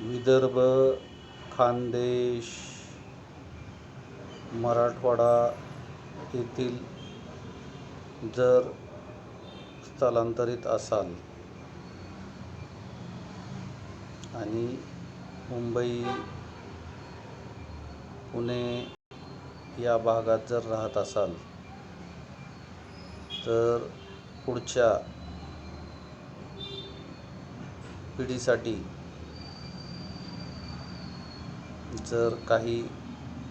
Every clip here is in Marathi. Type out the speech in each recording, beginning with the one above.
विदर्भ खानदेश मराठवाडा येथील जर स्थलांतरित असाल आणि मुंबई पुणे या भागात जर राहत असाल तर पुढच्या पिढीसाठी जर काही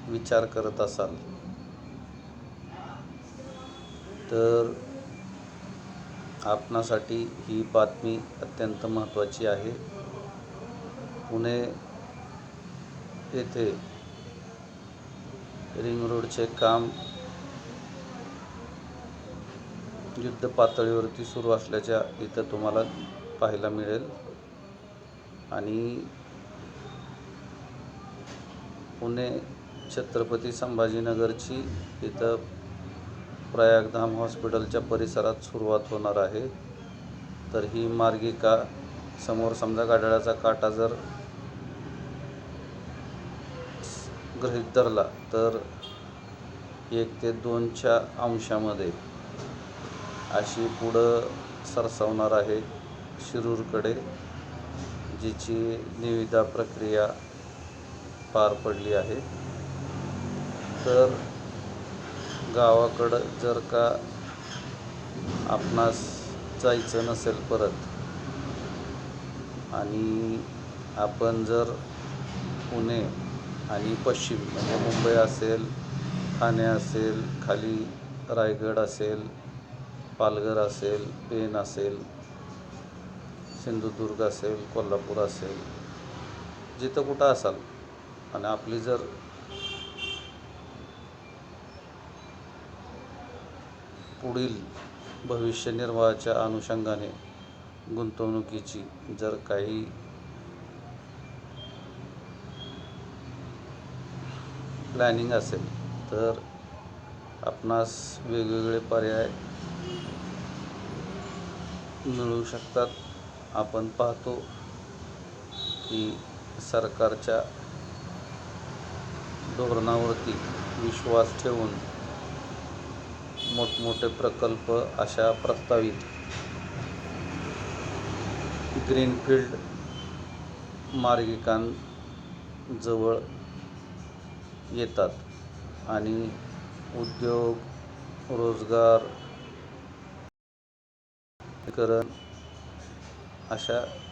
विचार करत असाल तर आपणासाठी ही बातमी अत्यंत महत्त्वाची आहे. पुणे येथे रिंग रोडचे काम युद्ध पातळीवरती सुरू असल्याच्या इथं तुम्हाला पाहायला मिळेल. आणि पुणे छत्रपती संभाजीनगरची इथं प्रयागधाम हॉस्पिटलच्या परिसरात सुरुवात होणार आहे. तर ही मार्गिका समोर समजा गाड्याचा काटा जर गृहीत धरला तर एक ते दोनच्या अंशामध्ये अशी पुढं सरसावणार आहे शिरूरकडे जिची निविदा प्रक्रिया पार पडली आहे. तर गावाकडं जर का आपणास जायचं नसेल परत आणि आपण जर पुणे आणि पश्चिम म्हणजे मुंबई असेल ठाणे असेल खाली रायगड असेल पालघर असेल पेन असेल सिंधुदुर्ग असेल कोल्हापूर असेल जिथं कुठं असाल आणि आपली जर पुढील भविष्य निर्वाहाच्या अनुषंगाने गुंतवणुकीची जर काही प्लॅनिंग असेल तर आपणास वेगवेगळे पर्याय मिळू शकतात. आपण पाहतो की सरकारच्या धोरणावरती विश्वास ठेवून मोठमोठे प्रकल्प अशा प्रस्तावित. ग्रीनफील्ड मार्गिकांजवळ येतात आणि उद्योग रोजगार करण अशा